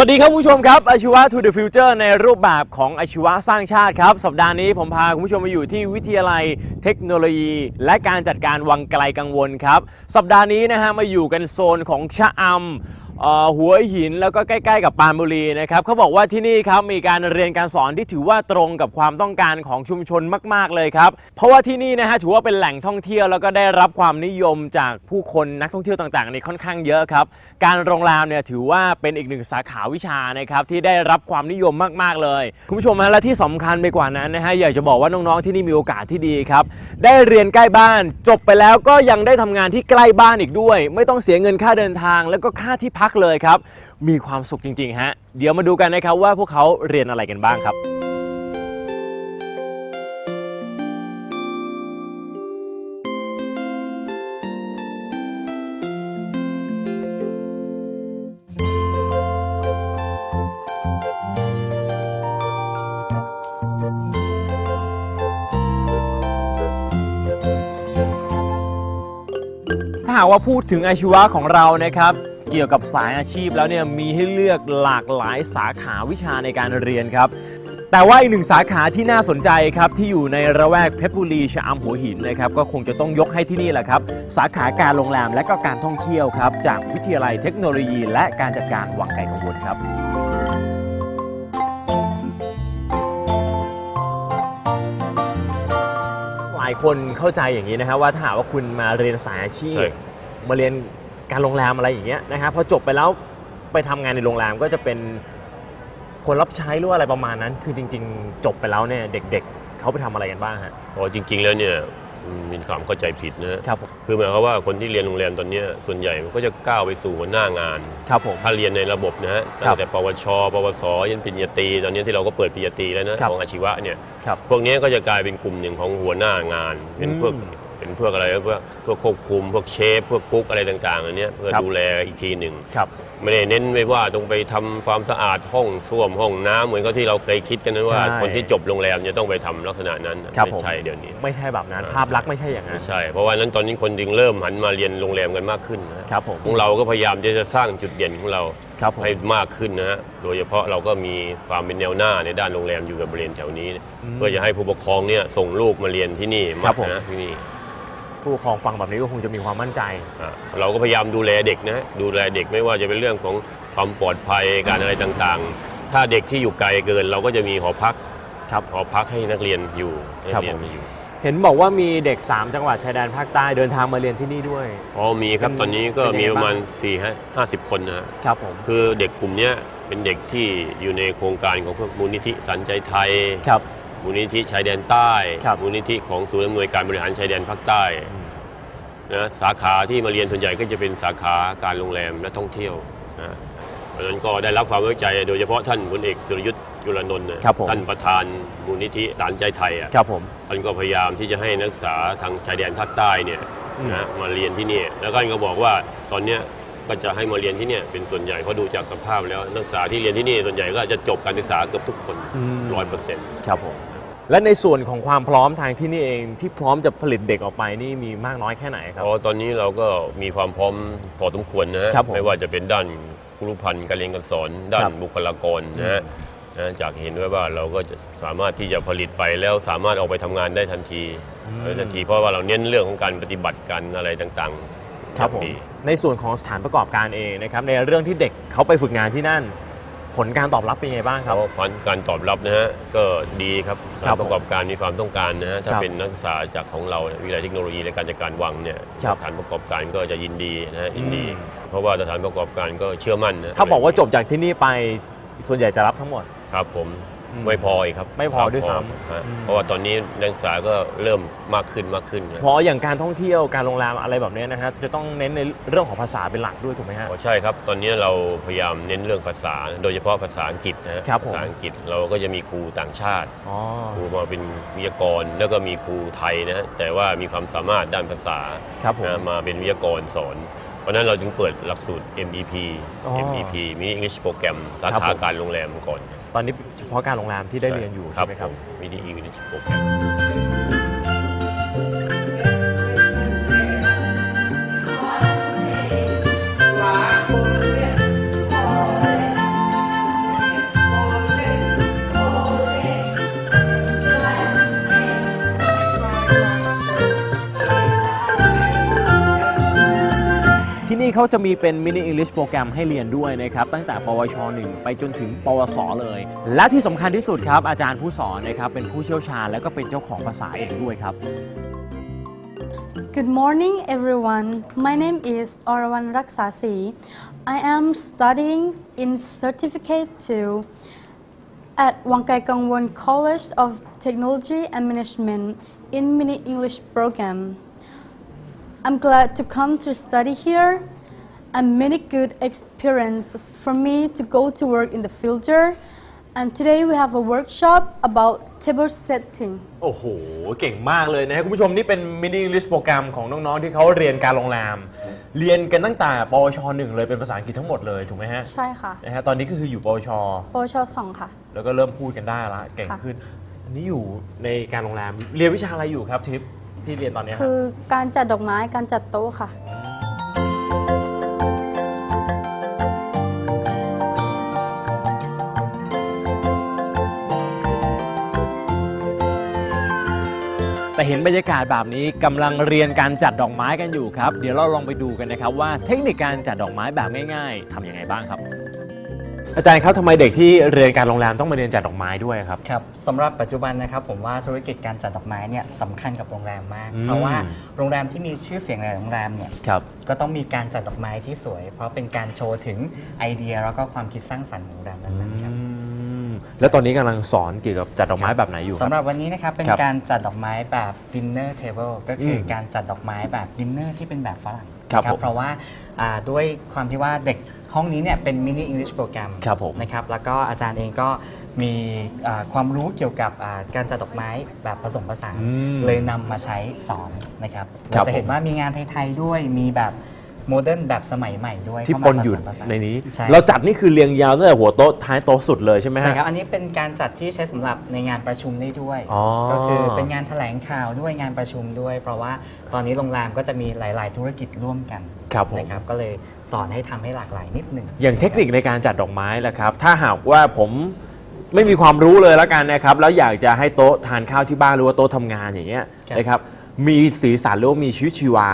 วัสดีครับคุณผู้ชมครับอาชีวะ to the future ในรูปแบบของอาชีวะสร้างชาติครับ สัปดาห์นี้ผมพาคุณผู้ชมมาอยู่ที่วิทยาลัยเทคโนโลยี และการจัดการวังไกลกังวลครับ สัปดาห์นี้นะฮะมาอยู่กันโซนของชะอำ หัวหินแล้วก็ใกล้ ๆ กับปานบุรีนะครับเขาบอกว่าที่นี่ครับมีการเรียนการสอนที่ถือว่าตรงกับความต้องการของชุมชนมาก ๆเลยครับ เพราะว่าที่นี่นะฮะถือว่าเป็นแหล่งท่องเที่ยวแล้วก็ได้รับความนิยมจากผู้คนนักท่องเที่ยวต่างๆในค่อนข้างเยอะครับ การโรงแรมเนี่ยถือว่าเป็นอีกหนึ่งสาขาวิชานะครับที่ได้รับความนิยมมากๆเลย คุณผู้ชมฮะและที่สำคัญไปกว่านั้นนะฮะอยากจะบอกว่าน้องๆที่นี่มีโอกาสที่ดีครับได้เรียนใกล้บ้าน จบไปแล้วก็ยังได้ทำงานที่ใกล้บ้านอีกด้วย ไม่ต้องเสียเงินค่าเดินทาง แล้วก็ค่าที่พักเลยครับ มีความสุขจริง ๆ ฮะ เดี๋ยวมาดูกันนะครับว่าพวกเขาเรียนอะไรกันบ้างครับ ถ้าหากว่าพูดถึงอาชีวะของเรานะครับ เกี่ยวกับสายอาชีพแล้วเนี่ยมีให้เลือกหลากหลายสาขาวิชาในการเรียนครับ แต่ว่าอีกหนึ่งสาขาที่น่าสนใจครับที่อยู่ในระแวกเพชรบุรีชะอำหัวหินนะครับก็คงจะต้องยกให้ที่นี่แหละครับ สาขาการโรงแรมและก็การท่องเที่ยวครับ จากวิทยาลัยเทคโนโลยี และการจัดการวังไกลกังวลครับหลายคนเข้าใจอย่างนี้นะครับว่าถ้าหากว่าคุณมาเรียนสายอาชีพใช่มาเรียน การโรงแรมอะไรอย่างเงี้ยนะครับพอจบไปแล้วไปทำงานในโรงแรมก็จะเป็นคนรับใช้หรือว่าอะไรประมาณนั้น คือจริง ๆ จบไปแล้วเนี่ยเด็ก ๆเขาไปทำอะไรกันบ้างฮะเพราะจริง ๆ แล้วเนี่ยมีความเข้าใจผิดนะฮะครับผมคือหมายความว่าคนที่เรียนโรงแรมตอนเนี้ยส่วนใหญ่มันก็จะก้าวไปสู่หัวหน้างานครับผมถ้าเรียนในระบบนะฮะครัตั้บงแต่ปวช ปวสยันปริญญาตรีตอนนี้ที่เราก็เปิดปริญญาตรีแล้วนะครับของอาชีวะเนี่ยครับพวกนี้ก็จะกลายเป็นกลุ่มหนึ่งของหัวหน้างานเป็นพวกอืม เป็นพวกอะไรพวกพวกควบคุม พวกเชฟพวกกุ๊กอะไรต่างๆอันเนี้ยเพื่อครับดูแลอีกทีหนึ่งครับไม่ได้เน้นไปว่าต้องไปทำความสะอาดห้องส้วมห้องน้ำเหมือนกับที่เราเคยคิดกันนะว่า ใช่ คนที่จบโรงแรมจะต้องไปทำลักษณะนั้นครับไม่ผมใช่เดี๋ยวนี้ ไม่ใช่แบบนั้นอ่าภาพลักษณ์ไม่ใช่อย่างนั้นไม่ใช่ เพราะว่านั้นตอนนี้คนจึงเริ่มหันมาเรียนโรงแรมกันมากขึ้นนะครับผมของเราก็พยายามที่จะสร้างจุดเด่นของเราครับผมให้มากขึ้นนะฮะ โดยเฉพาะเราก็มีความเป็นแนวหน้าในด้านโรงแรมอยู่กับบริเวณแถวนี้อืมเพื่อจะให้ผู้ปกครองเนี่ยส่งลูกมาเรียนที่นี่ครัมาบกผม นะที่นี่ ผู้ปกครองฟังแบบนี้ก็คงจะมีความมั่นใจอะเราก็พยายามดูแลเด็กนะดูแลเด็กไม่ว่าจะเป็นเรื่องของความปลอดภัยการอะไรต่างๆ ถ้าเด็กที่อยู่ไกลเกิน เราก็จะมีหอพักครับหอพักให้นักเรียนอยู่ให้ครับนักเรียนผมมาอยู่ เห็นบอกว่ามีเด็ก 3 จังหวัดชายแดนภาคใต้เดินทางมาเรียนที่นี่ด้วย อ๋อมีครับเป็นตอนนี้ก็เป็นยังไงมีประมาณบ้าง4ี่ห้าสิบคนนะฮะครับผมคือเด็กกลุ่มเนี้ยเป็นเด็กที่อยู่ในโครงการของพวกมูลนิธิสันใจไทยครับมูลนิธิชายแดนใต้ครับมูลนิธิของศูนย์อำนวยการบริหารชายแดนภาคใต้ นะสาขาที่มาเรียนส่วนใหญ่ก็จะเป็นสาขาการโรงแรมและท่องเที่ยวนะเพราะฉะนั้นก็ได้รับความไว้ใจ โดยเฉพาะท่านพลเอกสุรยุทธ์จุลนนท์นะครับผมท่านประธานมูลนิธิสารใจไทยอะครับผม ท่านก็พยายามที่จะให้นักศึกษาทางชายแดนภาคใต้เนี่ยอืม นะมาเรียนที่นี่แล้วท่านก็บอกว่าตอนเนี้ยก็จะให้มาเรียนที่เนี่ยเป็นส่วนใหญ่เพราะดูจากสภาพแล้วนักศึกษาที่เรียนที่นี่ส่วนใหญ่ก็จะจบการศึกษาเกือบทุกคนอืม ร้อยเปอร์เซ็นต์ ครับผม และในส่วนของความพร้อมทางที่นี่เองที่พร้อมจะผลิตเด็กออกไปนี่มีมากน้อยแค่ไหนครับเพราะตอนนี้เราก็มีความพร้อมพอสมควรนะฮะครับผมไม่ว่าจะเป็นด้านครูพันธ์การเรียนการสอนด้าครันบบุคลากรนะฮะนะจากเห็นไว้ว่าเราก็จะสามารถที่จะผลิตไปแล้วสามารถเอาไปทำงานได้ทันทีได้ทันทีเพราะว่าเราเน้นเรื่องของการปฏิบัติการอะไรต่างๆครับผม ดีในส่วนของสถานประกอบการเองนะครับในเรื่องที่เด็กเขาไปฝึกงานที่นั่น ผลการตอบรับเป็นยังไงบ้างครับเพราะผลการตอบรับนะฮะก็ดีครับครับการประกอบการมีความต้องการนะฮะถ้าครับเป็นนักศึกษาจากของเราเนี่ยวิทยาลัยเทคโนโลยีและการจัดการวังเนี่ยครับสถานประกอบการก็จะยินดีนะฮะยินดีอืมเพราะว่าสถานประกอบการก็เชื่อมั่นนะถ้าบอกว่าจบจากที่นี่ไปส่วนใหญ่จะรับทั้งหมดครับผมอืม ไม่พออีกครับไม่พอครับด้วยซ้ำพอฮะอืมเพราะว่าตอนนี้นักศึกษาก็เริ่มมากขึ้นมากขึ้นนะเพราะอย่างการท่องเที่ยวการโรงแรมอะไรแบบนี้นะครับจะต้องเน้นในเรื่องของภาษาเป็นหลักด้วยถูกไหมฮะ อ๋อใช่ครับ ตอนนี้เราพยายามเน้นเรื่องภาษา โดยเฉพาะภาษาอังกฤษนะฮะครับผม ภาษาอังกฤษเราก็จะมีครูต่างชาติ อ๋อ ครูมาเป็นวิทยากรแล้วก็มีครูไทยนะฮะแต่ว่ามีความสามารถด้านภาษาครับผมนะมาเป็นวิทยากรสอน เพราะฉะนั้นเราจึงเปิดหลักสูตร MEP อ๋อ MEP มี English Program สาครับขาผม การโรงแรมก่อนต อนนี้เฉพาะการโรงแรมที่ได้เรียนอยู่ใช่ไหมครับผมีที่ English Program เขาจะมีเป็นมินิ English โปรแกรมให้เรียนด้วยนะครับ ตั้งแต่ ปวช 1 ไปจนถึง ปวส เลย และที่สำคัญที่สุดครับ อาจารย์ผู้สอนนะครับเป็นผู้เชี่ยวชาญและก็เป็นเจ้าของภาษาเองด้วยครับ Good morning, everyone. My name is Orawan Raksasi. I am studying in Certificate 2 at Wangkai Kangwon College of Technology and Management in Mini English program. I'm glad to come to study here and many good experiences for me to go to work in the future. And today we have a workshop about table setting. โอ้โห เก่งมากเลยนะครับคุณผู้ชมนี่เป็นมินิ English โปรแกรมของน้องๆ ที่เขาเรียนการโรงแรม เรียนกันตั้งแต่ปวช1เลยเป็นภาษาอังกฤษทั้งหมดเลยถูกไหมฮะใช่ค่ะนะฮะตอนนี้ก็คืออยู่ปวช ปวชสองค่ะ แล้วก็เริ่มพูดกันได้ละเก่งค่ะขึ้นอันนี้อยู่ในการโรงแรมเรียนวิชาอะไรอยู่ครับทิปที่เรียนตอนนี้ครับคือการจัดดอกไม้การจัดโต๊ะค่ะแเห็นบรรยากาศแบบนี้กำลังเรียนการจัดดอกไม้กันอยู่ครับ เดี๋ยวเราลองไปดูกันนะครับว่าเทคนิคการจัดดอกไม้แบบง่าย ๆทำยังไงบ้างครับ อาจารย์ครับทำไมเด็กที่เรียนการโรงแรมต้องมาเรียนจัดดอกไม้ด้วยครับครับสำหรับปัจจุบันนะครับผมว่าธุรกิจการจัดดอกไม้เนี่ยสำคัญกับโรงแรมมากอืมเพราะว่าโรงแรมที่มีชื่อเสียงในโรงแรมเนี่ยครับก็ต้องมีการจัดดอกไม้ที่สวย เพราะเป็นการโชว์ถึงไอเดียแล้วก็ความคิดสร้างสรรค์ของโรงแรมนั้นๆครับ แล้วตอนนี้กำลังสอนเกี่ยวกับจัดดอกไม้แบบไหนอยู่คสำรับหรับวันนี้นะครับเป็นครับการจัดดอกไม้แบบดินเนอร์เทเบิลก็คืออมการจัดดอกไม้แบบดินเนอร์ที่เป็นแบบฝรั่งครับนะผมเพราะว่าอ่าด้วยความที่ว่าเด็กห้องนี้เนี่ยเป็นมินิอังกฤษโปรแกรมครับผมนะครับแล้วก็อาจารย์เองก็มีอ่าความรู้เกี่ยวกับอ่าการจัดดอกไม้แบบผสมผสานอืมเลยนำมาใช้สอนนะครับครัเราบจะเห็นผมว่ามีงานไทย ๆ ด้วยมีแบบ โมเดิร์นแบบสมัยใหม่ด้วยที่เข้าปมานอยู่ผสมผสา ในนี้ ใช่ เราจัดนี่คือเรียงยาวตั้งแต่หัวโต๊ะท้ายโต๊ะสุดเลยใช่ไหมฮะใช่ครับ อันนี้เป็นการจัดที่ใช้สำหรับในงานประชุมได้ด้วย อ๋อ ก็คือเป็นงานแถลงข่าวด้วยงานประชุมด้วย เพราะว่าตอนนี้โรงแรมก็จะมีหลาย ๆ ธุรกิจร่วมกันครับผม นะครับ ก็เลยสอนให้ทำให้หลากหลายนิดหนึ่ง อย่างเทคนิคในการจัดดอกไม้ล่ะครับ ถ้าหากว่าผมไม่มีความรู้เลยแล้วกันนะครับ แล้วอยากจะให้โต๊ะทานข้าวที่บ้านหรือว่าโต๊ะทำงานอย่างเงี้ยครับ นะครับ มีสีสันหรือว่ามีชีวิตชีวา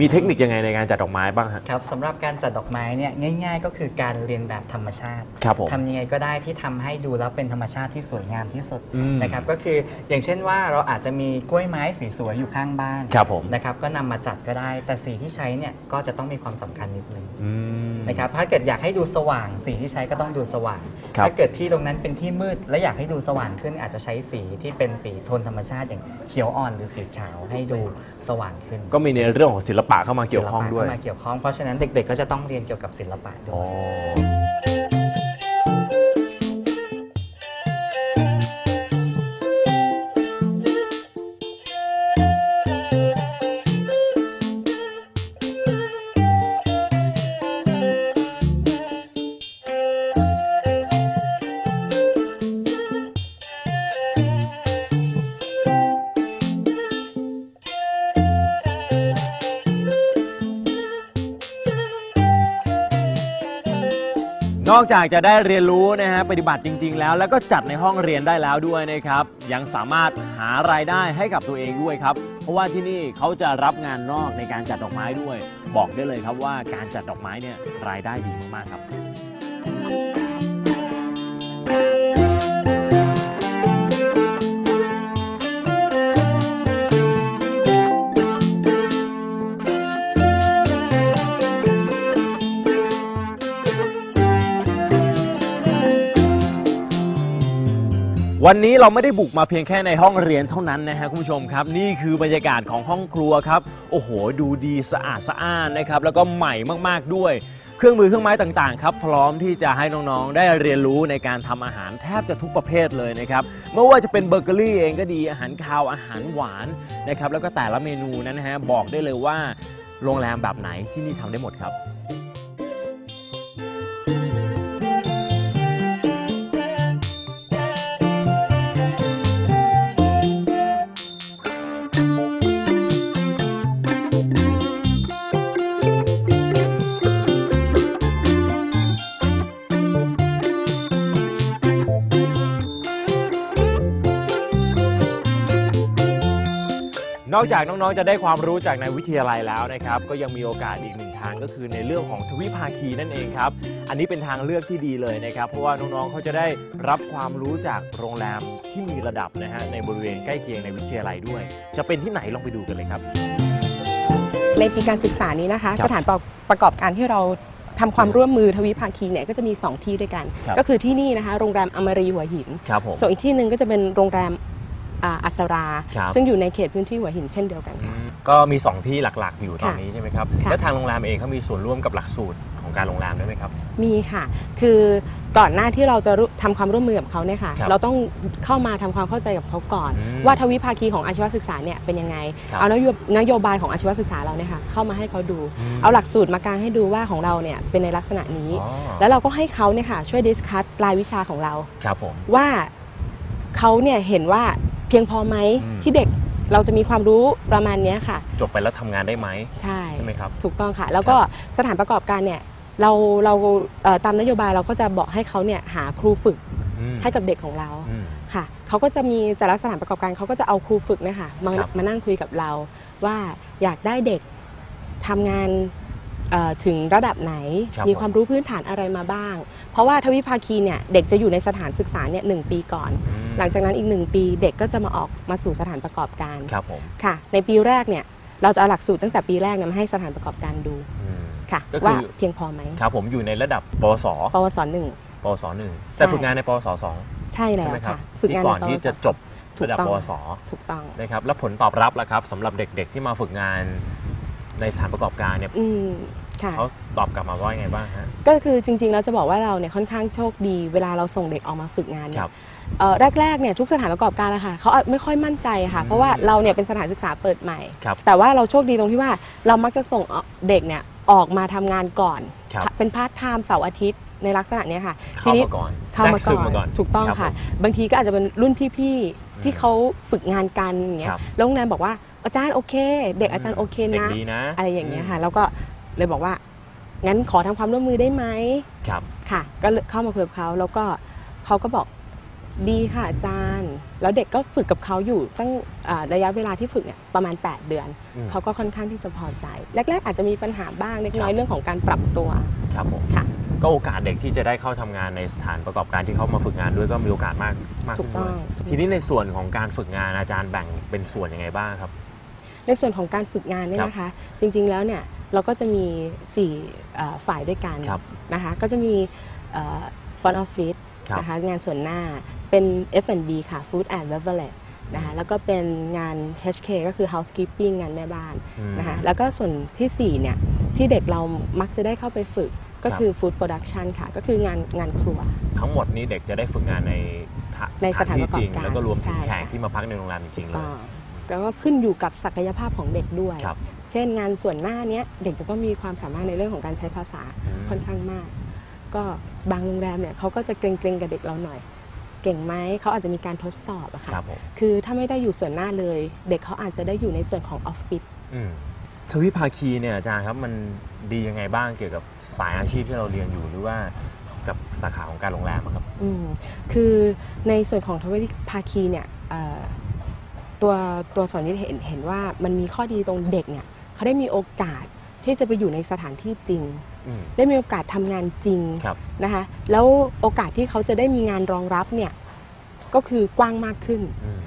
มีเทคนิคยังไงในการจัดดอกไม้บ้างฮะ ครับสำหรับการจัดดอกไม้เนี่ยง่าย ๆ ก็คือการเรียนแบบธรรมชาติครับผมทำยังไงก็ได้ที่ทำให้ดูแล้วเป็นธรรมชาติที่สวยงามที่สุดอืมนะครับก็คืออย่างเช่นว่าเราอาจจะมีกล้วยไม้สีสวยอยู่ข้างบ้านครับผม นะครับก็นำมาจัดก็ได้ แต่สีที่ใช้เนี่ยก็จะต้องมีความสำคัญนิดนึงอืม นะครับถ้าเกิดอยากให้ดูสว่าง สีที่ใช้ก็ต้องดูสว่าง ครับ ถ้าเกิดที่ตรงนั้นเป็นที่มืด และอยากให้ดูสว่างขึ้น อาจจะใช้สีที่เป็นสีโทนธรรมชาติอย่างเขียวอ่อนหรือสีขาวให้ดูสว่างขึ้น ก็มีในเรื่องของศิลปะเข้ามาเกี่ยวข้องด้วยศิลปะเข้ามาเกี่ยวข้องเพราะฉะนั้นเด็กๆ ก็จะต้องเรียนเกี่ยวกับศิลปะด้วอ๋ยอน อกจากจะได้เรียนรู้นะฮะปฏิบัติจริง ๆ แล้ว แล้วก็จัดในห้องเรียนได้แล้วด้วยนะครับ ยังสามารถหารายได้ให้กับตัวเองด้วยครับ เพราะว่าที่นี่เขาจะรับงานนอกในการจัดดอกไม้ด้วย บอกได้เลยครับว่าการจัดดอกไม้เนี่ยรายได้ดีมากๆครับ วันนี้เราไม่ได้บุกมาเพียงแค่ในห้องเรียนเท่านั้นนะฮะคุณผู้ชมครับ นี่คือบรรยากาศของห้องครัวครับ โอ้โห ดูดีสะอาดสะอ้านนะครับ แล้วก็ใหม่มากๆด้วย เครื่องมือเครื่องไม้ต่างๆครับ พร้อมที่จะให้น้องๆ ได้เรียนรู้ในการทำอาหารแทบจะทุกประเภทเลยนะครับไม่ว่าจะเป็นเบเกอรี่เองก็ดีอาหารคาวอาหารหวานนะครับแล้วก็แต่ละเมนูนั้นนะฮะบอกได้เลยว่าโรงแรมแบบไหนที่นี่ทำได้หมดครับ อกจากน้องๆ จะได้ความรู้จากในวิทยาลัยแล้วนะครับ ก็ยังมีโอกาสอีกหนึ่งทางก็คือในเรื่องของทวิภาคีนั่นเองครับ อันนี้เป็นทางเลือกที่ดีเลยนะครับ เพราะว่าน้องๆ เขาจะได้รับความรู้จากโรงแรมที่มีระดับนะฮะในบริเวณใกล้เคียงในวิทยาลัยด้วย จะเป็นที่ไหนลองไปดูกันเลยครับ ในปีการศึกษานี้นะคะครับสถานประประกอบการที่เราทำความร่วมมือทวิภาคีเนี่ยก็จะมี 2 ที่ด้วยกันครับก็คือที่นี่นะคะโรงแรมอมรีหัวหินครับผมส่วนอีกที่หนึ่งก็จะเป็นโรงแรม อ่าอัสรา ครับซึ่งอยู่ในเขตพื้นที่หัวหินเช่นเดียวกันค่ะก็มี 2 ที่หลักๆ อยู่ตอนนี้ใช่ไหมครับ ค่ะ แล้วทางโรงแรมเองเขามีส่วนร่วมกับหลักสูตรของการโรงแรมด้วยไหมครับ มีค่ะ คือก่อนหน้าที่เราจะรู้ทำความร่วมมือกับเขาเนี่ยค่ะ ครับเราต้องเข้ามาทำความเข้าใจกับเขาก่อน อืมว่าทวิภาคีของอาชีวศึกษาเนี่ยเป็นยังไง ครับ เอานโยบนโยบายของอาชีวศึกษาเราเนี่ยค่ะเข้ามาให้เขาดูมเอาหลักสูตรมากางให้ดูว่าของเราเนี่ยเป็นในลักษณะนี้ อ๋อแล้วเราก็ให้เขาเนี่ยค่ะช่วยดิสคัตรายวิชาของเรา ครับผม ว่า เขาเนี่ยเห็นว่าเพียงพอไหมอืม ที่เด็กเราจะมีความรู้ประมาณเนี้ยค่ะ จบไปแล้วทำงานได้ไหมใช่ ใช่ไหมครับ ถูกต้องค่ะ แล้วก็สถานประกอบการเนี่ยเราเราเอ่อตามนโยบายเราก็จะบอกให้เขาเนี่ยหาครูฝึกอืมให้กับเด็กของเราอืม ค่ะเขาก็จะมีแต่ละสถานประกอบการเขาก็จะเอาครูฝึกเนี่ยค่ะมาครับ มานั่งคุยกับเรา ว่าอยากได้เด็กทำงานเอ่อ ถึงระดับไหนครับมีผมความรู้พื้นฐานอะไรมาบ้าง เพราะว่าทวิภาคีเนี่ยเด็กจะอยู่ในสถานศึกษาเนี่ยหนึ่งปีก่อนอืมหลังจากนั้นอีกหนึ่งปีเด็กก็จะมาออกมาสู่สถานประกอบการครับผมค่ะ ในปีแรกเนี่ยเราจะเอาหลักสูตรตั้งแต่ปีแรกเนี่ยมาให้สถานประกอบการดูอืมค่ะก็คือว่าเพียงพอไหมครับผมอยู่ในระดับปวสปวสหนึ่งปวสหนึ่งแต่ฝึกงานในปวสสองใช่แล้ใช่วไหมครับค่ะฝึกที่งานก่อนในปวสที่จะจบถูกระดับต้องปวสถูกต้องนะครับแล้วผลตอบรับล่ะครับสำหรับเด็กๆที่มาฝึกงานในสถานประกอบการเนี่ยอืม ค่ะ เขาตอบกลับมาว่ายังไงบ้างฮะ ก็คือจริงๆเราจะบอกว่าเราเนี่ยค่อนข้างโชคดี เวลาเราส่งเด็กออกมาฝึกงานคเนี่รัยบ เอ่อแรกๆเนี่ยทุกสถานประกอบการนะคะเขาไม่ค่อยมั่นใจค่ะ อืม เพราะว่าเราเนี่ยเป็นสถานศึกษาเปิดใหม่ ครับ แต่ว่าเราโชคดีตรงที่ว่าเรามักจะส่งเด็กเนี่ยออกมาทำงานก่อน ครับ เป็นพาร์ทไทม์เสาร์อาทิตย์ในลักษณะเนี้ยค่ะเข้ามาก่อนเข้ามาแทรกซึก่อนมาก่อนถูกต้องรับค่ะ ผม บางทีก็อาจจะเป็นรุ่นพี่ๆที่อืมเขาฝึกงานกันอย่างเงี้ครัยบแล้วโรงแรมบอกว่าอาจารย์โอเค เด็กอาจารย์โอเคเด็กนะ ดีนะอะไรอย่างเงี้ยค่ะ แล้วก็ เลยบอกว่า งั้นขอทำความร่วมมือได้ไหมครับค่ะ ก็เลยเข้ามาคุยกับเขาแล้วก็เขาก็บอกดีค่ะอาจารย์ แล้วเด็กก็ฝึกกับเขาอยู่ตั้งอ่าระยะเวลาที่ฝึกเนี่ยประมาณ 8 เดือนอืมเขาก็ค่อนข้างที่จะพอใจ แรก ๆ อาจจะมีปัญหาบ้างเล็กน้อครัยบเรื่องของการปรับตัวครับผมค่ะก็โอกาสเด็กที่จะได้เข้าทำงานในสถานประกอบการที่เขามาฝึกงานด้วยก็มีโอกาสมากมากถูขึ้กนต้ด้อวยงทีนี้ในส่วนของการฝึกงานอาจารย์แบ่งเป็นส่วนยังไงบ้างครับ ในส่วนของการฝึกงานเนี่ยครับนะคะ จริง ๆแล้วเนี่ย เราก็จะมี4เอ่อฝ่ายด้วยกันครับนะคะก็จะมีฟอนออฟฟิศครับนะคะงานส่วนหน้าเป็น F&B ค่ะ Food and Beverage นะคะแล้วก็เป็นงาน HK ก็คือ housekeeping งานแม่บ้านอืมนะคะแล้วก็ส่วนที่4เนี่ยที่เด็กเรามักจะได้เข้าไปฝึกก็ครับคือ food production ค่ะ ก็คืองานงานครัว ทั้งหมดนี้เด็กจะได้ฝึกงานในทะในสถานที่จริงประกอบการแล้วก็รวมถึงใช่แขกค่ะที่มาพักในโรงแรมจริงๆเลยก็แล้วก็ขึ้นอยู่กับศักยภาพของเด็กด้วยครับ เช่นงานส่วนหน้าเนี้ยเด็กจะต้องมีความสามารถในเรื่องของการใช้ภาษาอืมค่อนข้างมาก ก็บางโรงแรมเนี่ยเขาก็จะเกรงๆกับเด็กเราหน่อย เก่งไหมเขาอาจจะมีการทดสอบอะคค่ะรับผมคือถ้าไม่ได้อยู่ส่วนหน้าเลย เด็กเขาอาจจะได้อยู่ในส่วนของออฟฟิศอืมทวิภาคีเนี่ยอาจารย์ครับมันดียังไงบ้างเกี่ยวกับสายอาชีพที่เราเรียนอยู่หรือว่ากับสาขาของการโรงแรมอะครับ อืมคือในส่วนของทวิภาคีเนี่ยเอ่อตัวตัวสอนนิเห็นเห็นว่ามันมีข้อดีตรงเด็กเนี่ย เขาได้มีโอกาสที่จะไปอยู่ในสถานที่จริงอืมได้มีโอกาสทำงานจริงครับนะคะ แล้วโอกาสที่เขาจะได้มีงานรองรับเนี่ยก็คือกว้างมากขึ้นอืม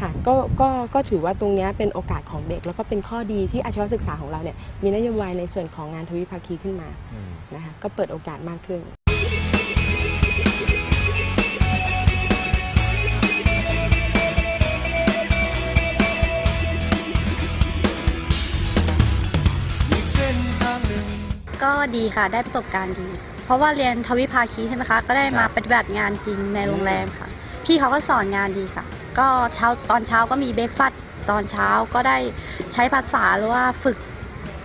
ค่ะก็ก็ก็ถือว่าตรงเนี้ยเป็นโอกาสของเด็ก แล้วก็เป็นข้อดีที่อาชีวศึกษาของเราเนี่ยมีนโยบายในส่วนของงานทวิภาคีขึ้นมาอืมนะคะก็เปิดโอกาสมากขึ้น ดีค่ะ ได้ประสบการณ์ดี เพราะว่าเรียนทวิภาคีใช่ไหมคะ ก็ได้มาปฏิบัติงานจริงในโรงแรมค่ะ พี่เขาก็สอนงานดีค่ะ ก็เช้าตอนเช้าก็มีเบรกฟาสต์ตอนเช้าก็ได้ใช้ภาษาหรือว่าฝึก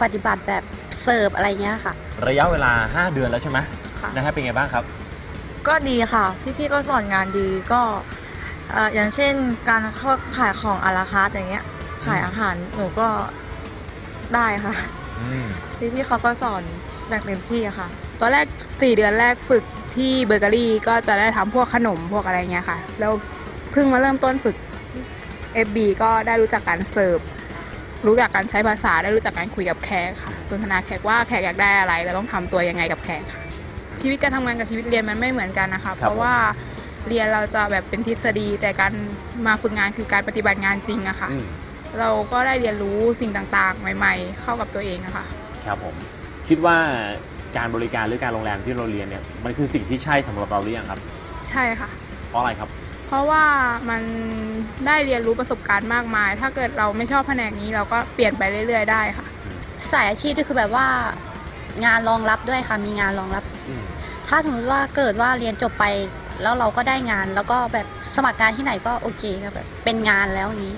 ปฏิบัติแบบเสิร์ฟอะไรเงี้ยค่ะ ระยะเวลา 5 เดือนแล้วใช่ไหมค่ะ นะฮะเป็นไงบ้างครับ ก็ดีค่ะ พี่ๆก็สอนงานดีก็เอ่ออย่างเช่นการเข้าขายของอาราคาร์ทอย่างเงี้ยขายอาหารหนูก็ได้ค่ะ อืม พี่ๆเขาก็สอน อย่างเต็มที่อะค่ะ ตอนแรก 4 เดือนแรกฝึกที่เบเกอรี่ก็จะได้ทำพวกขนมพวกอะไรเงี้ยค่ะ แล้วเพิ่งมาเริ่มต้นฝึก FB ก็ได้รู้จักการเสิร์ฟ รู้จักการใช้ภาษา ได้รู้จักการคุยกับแขกค่ะ สนทนาแขกว่าแขกอยากได้อะไรเราต้องทำตัวยังไงกับแขกค่ะ ชีวิตการทำงานกับชีวิตเรียนมันไม่เหมือนกันนะคะ เพราะว่าเรียนเราจะแบบเป็นทฤษฎี แต่การมาฝึกงานคือการปฏิบัติงานจริงอะค่ะอืมเราก็ได้เรียนรู้สิ่งต่างๆ ใหม่ ๆ เข้ากับตัวเองอะค่ะ ครับผม คิดว่าการบริการหรือการโรงแรมที่เราเรียนเนี่ยมันคือสิ่งที่ใช่สำหรับเราหรือยังครับ ใช่ค่ะ เพราะอะไรครับ เพราะว่ามันได้เรียนรู้ประสบการณ์มากมาย ถ้าเกิดเราไม่ชอบแผนกนี้เราก็เปลี่ยนไปเรื่อย ๆ ได้ค่ะ สายอาชีพด้วยคือแบบว่า งานรองรับด้วยค่ะมีงานรองรับอืมถ้าสมมติว่าเกิดว่าเรียนจบไปแล้วเราก็ได้งาน แล้วก็แบบสมัครงานที่ไหนก็โอเคค่ะแบบเป็นงานแล้วนี้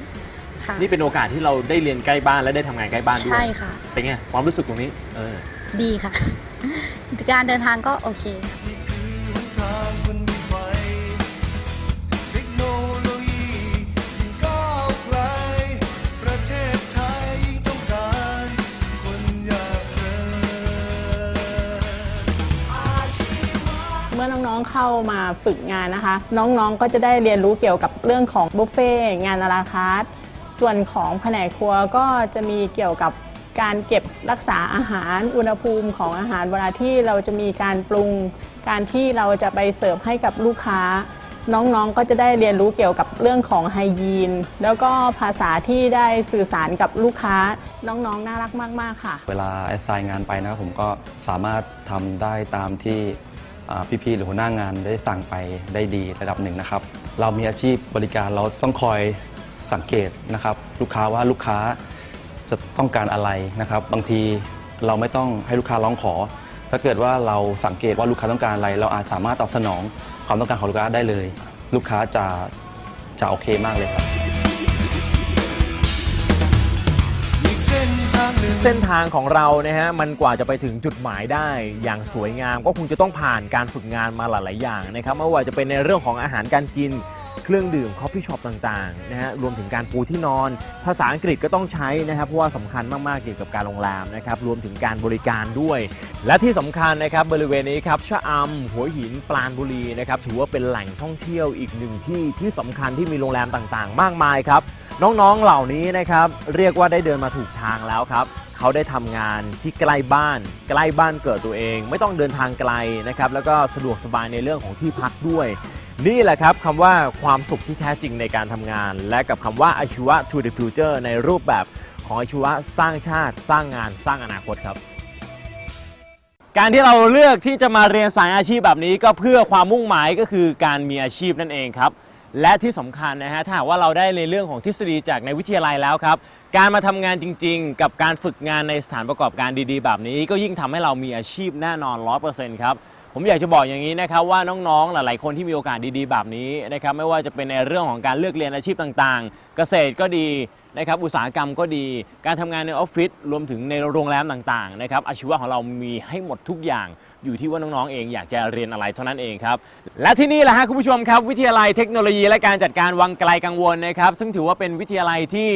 ค่ะนี่เป็นโอกาสที่เราได้เรียนใกล้บ้านและได้ทำงานใกล้บ้านด้วยใช่ค่ะ เป็นไงความรู้สึกตรงนี้เออ ดีค่ะ การเดินทางก็โอเคเมื่อน้องๆเข้ามาฝึกงานนะคะ น้องๆก็จะได้เรียนรู้เกี่ยวกับเรื่องของบุฟเฟ่ต์งานอาราคาร์ส่วนของแผนกครัวก็จะมีเกี่ยวกับ การเก็บรักษาอาหารอุณหภูมิของอาหารเวลาที่เราจะมีการปรุง การที่เราจะไปเสิร์ฟให้กับลูกค้า น้องๆก็จะได้เรียนรู้เกี่ยวกับเรื่องของไฮยีน แล้วก็ภาษาที่ได้สื่อสารกับลูกค้าน้องๆน่ารักมาก ๆ ค่ะ เวลาแอสไซน์งานไปนะครับผมก็สามารถทำได้ตามที่พี่ๆหรือหัวหน้างานได้สั่งไปได้ดีระดับหนึ่งนะครับ เรามีอาชีพบริการเราต้องคอยสังเกตนะครับ ลูกค้าว่าลูกค้า จะต้องการอะไรนะครับ บางทีเราไม่ต้องให้ลูกค้าร้องขอ ถ้าเกิดว่าเราสังเกตว่าลูกค้าต้องการอะไร เราอาจสามารถตอบสนองความต้องการของลูกค้าได้เลย ลูกค้าจะจะโอเคมากเลยครับ เส้นทางของเรานะฮะมันกว่าจะไปถึงจุดหมายได้อย่างสวยงาม ก็คงจะต้องผ่านการฝึกงานมาหลาย ๆ อย่างนะครับไม่ว่าจะเป็นในเรื่องของอาหารการกิน เครื่องดื่มคอฟฟี่ช็อปต่างๆนะฮะรวมถึงการปูที่นอน ภาษาอังกฤษก็ต้องใช้นะครับ เพราะว่าสำคัญมากๆเกี่ยวกับการโรงแรมนะครับรวมถึงการบริการด้วย และที่สำคัญนะครับบริเวณนี้ครับชะอำหัวหินปราณบุรีนะครับถือว่าเป็นแหล่งท่องเที่ยวอีกหนึ่งที่ที่สำคัญที่มีโรงแรมต่างๆ มากมายครับ น้องๆเหล่านี้นะครับ เรียกว่าได้เดินมาถูกทางแล้วครับ เขาได้ทำงานที่ใกล้บ้าน ใกล้บ้านเกิดตัวเอง ไม่ต้องเดินทางไกลนะครับ แล้วก็สะดวกสบายในเรื่องของที่พักด้วย นี่แหละครับคำว่าความสุขที่แท้จริงในการทำงาน และกับคำว่าอาชีวะ to the future ในรูปแบบของอาชีวะสร้างชาติ สร้างงานสร้างอนาคตครับ การที่เราเลือกที่จะมาเรียนสายอาชีพแบบนี้ก็เพื่อความมุ่งหมายก็คือการมีอาชีพนั่นเองครับ และที่สำคัญนะฮะถ้าหากว่าเราได้ในเรื่องของทฤษฎีจากในวิทยาลัยแล้วครับ การมาทำงานจริง ๆ กับการฝึกงานในสถานประกอบการดีๆ แบบนี้ ก็ยิ่งทำให้เรามีอาชีพแน่นอน100%ครับผมอยากจะบอกอย่างนี้นะครับว่าน้องๆ หลายๆ คนที่มีโอกาสดีๆ แบบนี้นะครับไม่ว่าจะเป็นในเรื่องของการเลือกเรียนอาชีพต่างๆ เกษตรก็ดีนะครับอุตสาหกรรมก็ดี การทำงานในออฟฟิศรวมถึงในโรงแรมต่างๆนะครับอาชีวะของเรามีให้หมดทุกอย่าง อยู่ที่ว่าน้องๆเองอยากจะเรียนอะไรเท่านั้นเองครับและที่นี่แหละฮะคุณผู้ชมครับ วิทยาลัยเทคโนโลยีและการจัดการวังไกลกังวลนะครับ ซึ่งถือว่าเป็นวิทยาลัยที่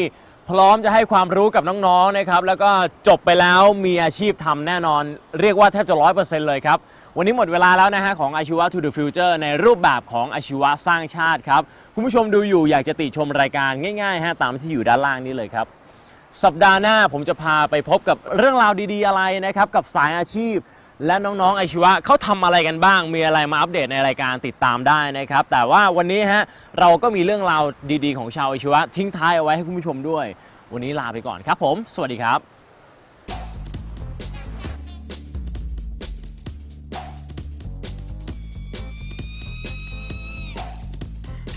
พร้อมจะให้ความรู้กับน้องๆนะครับแล้วก็จบไปแล้วมีอาชีพทำแน่นอน เรียกว่าแทบจะร้อยเปอร์เซ็นต์เลยครับ วันนี้หมดเวลาแล้วนะฮะของอาชีวะ to the future ในรูปแบบของอาชีวะสร้างชาติครับ คุณผู้ชมดูอยู่อยากจะติชมรายการง่ายๆฮะตามที่อยู่ด้านล่างนี้เลยครับ สัปดาห์หน้าผมจะพาไปพบกับเรื่องราวดีๆอะไรนะครับกับสายอาชีพ และน้องๆอาชีวะเขาทำอะไรกันบ้าง มีอะไรมาอัปเดตในรายการติดตามได้นะครับ แต่ว่าวันนี้ฮะเราก็มีเรื่องราวดีๆของชาวอาชีวะทิ้งท้ายเอาไว้ให้คุณผู้ชมด้วย วันนี้ลาไปก่อนครับผม สวัสดีครับ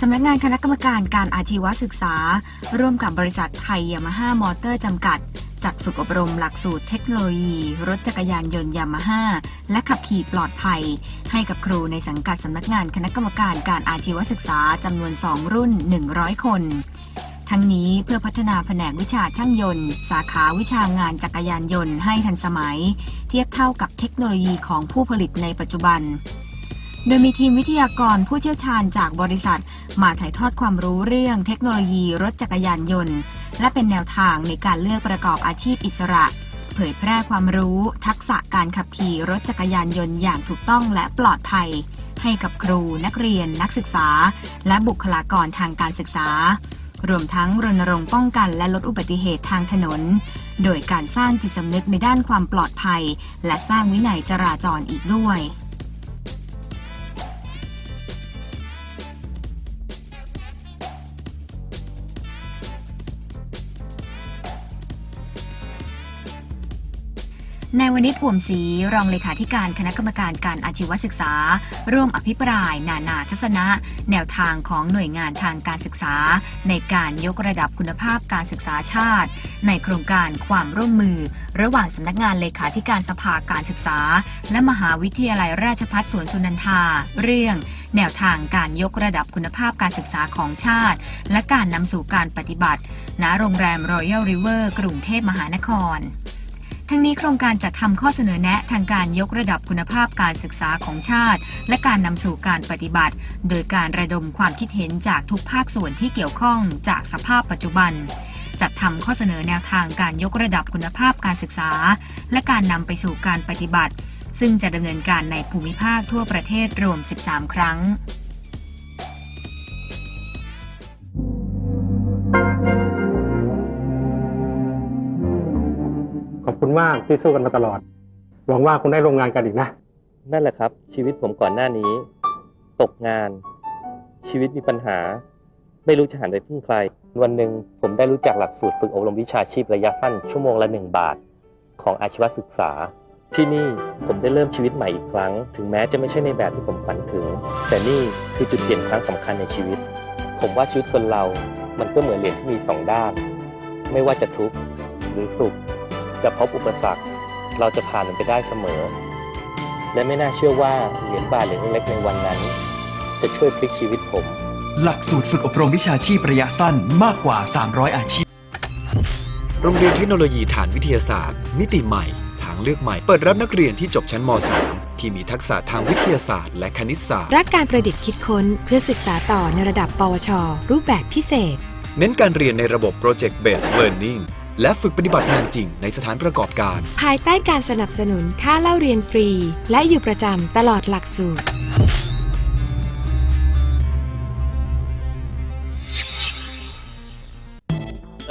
สำนักงานคณะกรรมการการอาชีวศึกษา ร่วมกับบริษัทไทยยามาฮ่ามอเตอร์จำกัด จัดฝึกอบรมหลักสูตรเทคโนโลยี รถจักรยานยนต์ยามาฮ่าและขับขี่ปลอดภัย ให้กับครูในสังกัดสำนักงานคณะกรรมการการอาชีวศึกษาจำนวน 2 รุ่น 100 คน ทั้งนี้เพื่อพัฒนาแผนกวิชาช่างยนต์ สาขาวิชางานจักรยานยนต์ให้ทันสมัย เทียบเท่ากับเทคโนโลยีของผู้ผลิตในปัจจุบัน โดยมีทีมวิทยากรผู้เชี่ยวชาญจากบริษัท มาถ่ายทอดความรู้เรื่องเทคโนโลยีรถจักรยานยนต์ และเป็นแนวทางในการเลือกประกอบอาชีพอิสระ เผยแพร่ความรู้ ทักษะการขับขี่รถจักรยานยนต์อย่างถูกต้องและปลอดภัย ให้กับครูนักเรียน นักศึกษา และบุคลากรทางการศึกษารวมทั้งรณรงค์ป้องกันและลดอุบัติเหตุทางถนน โดยการสร้างจิตสำนึกในด้านความปลอดภัย และสร้างวินัยจราจรอีกด้วย ในวันนี้ผ่วมศรีรองเลขาธิการคณะกรรมการการอาชีวศึกษา ร่วมอภิปราย นานาทัศนะ แนวทางของหน่วยงานทางการศึกษา ในการยกระดับคุณภาพการศึกษาชาติ ในโครงการความร่วมมือ ระหว่างสำนักงานเลขาธิการสภาการศึกษา และมหาวิทยาลัยราชภัฏสวนสุนันทา เรื่องแนวทางการยกระดับคุณภาพการศึกษาของชาติ และการนำสู่การปฏิบัติ ณ โรงแรม Royal River กรุงเทพมหานคร ทั้งนี้โครงการจัดทำข้อเสนอแนะทางการยกระดับคุณภาพการศึกษาของชาติ และการนำสู่การปฏิบัติ โดยการระดมความคิดเห็นจากทุกภาคส่วนที่เกี่ยวข้องจากสภาพปัจจุบัน จัดทำข้อเสนอแนวทางการยกระดับคุณภาพการศึกษา และการนำไปสู่การปฏิบัติ ซึ่งจะดำเนินการในภูมิภาคทั่วประเทศรวม 13 ครั้ง คุณมากที่สู้กันมาตลอด หวังว่าคุณได้ร่วมงานกันอีกนะ นั่นแหละครับ ชีวิตผมก่อนหน้านี้ ตกงาน ชีวิตมีปัญหา ไม่รู้จะหันไปพึ่งใคร วันหนึ่งผมได้รู้จักหลักสูตรฝึกอบรมวิชาชีพระยะสั้น ชั่วโมงละหนึ่งบาท ของอาชีวศึกษา ที่นี่ผมได้เริ่มชีวิตใหม่อีกครั้ง ถึงแม้จะไม่ใช่ในแบบที่ผมฝันถึง แต่นี่คือจุดเปลี่ยนครั้งสำคัญในชีวิต ผมว่าชีวิตคนเรา มันก็เหมือนเหรียญที่มีสองด้าน ไม่ว่าจะทุกข์หรือสุข จะพบอุปสรรค เราจะผ่านมันไปได้เสมอ และไม่น่าเชื่อว่าเหรียญบาทเหรียญเล็กๆในวันนั้น จะช่วยพลิกชีวิตผม หลักสูตรฝึกอบรมวิชาชีพระยะสั้นมากกว่า 300 อาชีพ โรงเรียนเทคโนโลยีฐานวิทยาศาสตร์ มิติใหม่ ทางเลือกใหม่ เปิดรับนักเรียนที่จบชั้นม .3 ที่มีทักษะทางวิทยาศาสตร์และคณิตศาสตร์ รักการประดิษฐ์คิดค้นเพื่อศึกษาต่อในระดับ ปวช รูปแบบพิเศษ เน้นการเรียนในระบบ Project Based Learning และฝึกปฏิบัติงานจริงในสถานประกอบการ ภายใต้การสนับสนุนค่าเล่าเรียนฟรี และอยู่ประจำตลอดหลักสูตร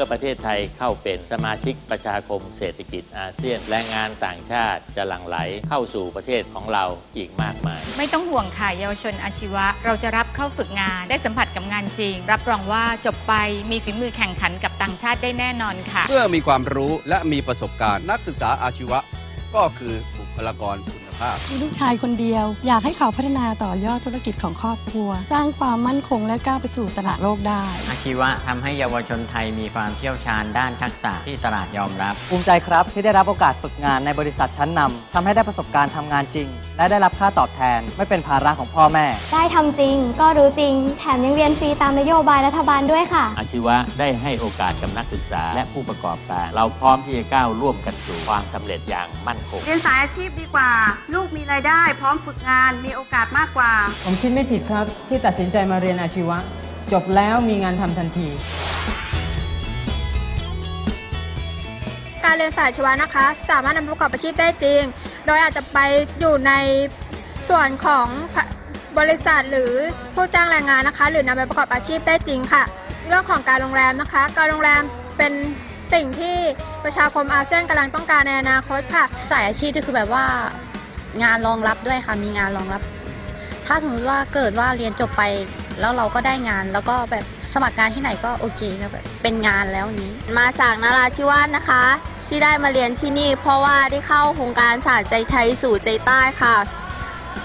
อประเทศไทยเข้าเป็นสมาชิกประชาคมเศรษฐกิจอาเซียนแรงงานต่างชาติจะหลั่งไหลเข้าสู่ประเทศของเราอีกมากมาย ไม่ต้องห่วงค่ะเยาวชนอาชีวะ เราจะรับเข้าฝึกงานได้สัมผัสกับงานจริง รับรองว่าจบไปมีฝีมือแข่งขันกับต่างชาติได้แน่นอนค่ะ เมื่อมีความรู้และมีประสบการณ์นักศึกษาอาชีวะ ก็คือบุคลากรคุณ ภาพ มีลูกชายคนเดียว อยากให้เขาพัฒนาต่อยอดธุรกิจของครอบครัว สร้างความมั่นคงและก้าวไปสู่ตลาดโลกได้อาชีวะทำให้เยาวชนไทยมีความเชี่ยวชาญด้านทักษะที่ตลาดยอมรับ ภูมิใจครับที่ได้รับโอกาสฝึกงานในบริษัทชั้นนำทำให้ได้ประสบการณ์ทำงานจริง และได้รับค่าตอบแทน ไม่เป็นภาระของพ่อแม่ ได้ทำจริง ก็รู้จริง แถมยังเรียนฟรีตามนโยบายรัฐบาลด้วยค่ะ อาชีวะได้ให้โอกาสกับนักศึกษา และผู้ประกอบการ เราพร้อมที่จะก้าวร่วมกันสู่ความสำเร็จอย่างมั่นคง เรียนสายอาชีพดีกว่าลูกมีรายได้ พร้อมฝึกงานมีโอกาสมากกว่า ผมคิดไม่ผิดครับที่ตัดสินใจมาเรียนอาชีวะ จบแล้วมีงานทำทันที การเรียนสายอาชีวะนะคะ สามารถนำไปประกอบอาชีพได้จริง โดยอาจจะไปอยู่ในส่วนของบริษัทหรือผู้จ้างแรงงานนะคะ หรือนำไปประกอบอาชีพได้จริงค่ะ เรื่องของการโรงแรมนะคะ การโรงแรมเป็นสิ่งที่ประชาคมอาเซียนกำลังต้องการในอนาคตค่ะ สายอาชีพก็คือแบบว่า งานรองรับด้วยค่ะมีงานรองรับ ถ้าสมมติว่าเกิดว่าเรียนจบไปแล้วเราก็ได้งานแล้วก็แบบสมัครงานที่ไหนก็โอเคค่ะแบบเป็นงานแล้วนี้ มาจากนาราธิวาสนะคะ ที่ได้มาเรียนที่นี่ เพราะว่าได้เข้าโครงการสารใจไทยสู่ใจใต้ค่ะ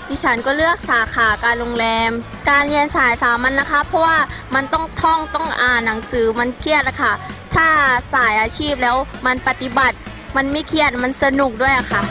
ดิฉันก็เลือกสาขาการโรงแรม การเรียนสายสามัญนะคะ เพราะว่ามันต้องท่องต้องอ่านหนังสือมันเครียดอะค่ะถ้าสายอาชีพแล้วมันปฏิบัติ มันไม่เครียดมันสนุกด้วยอะค่ะ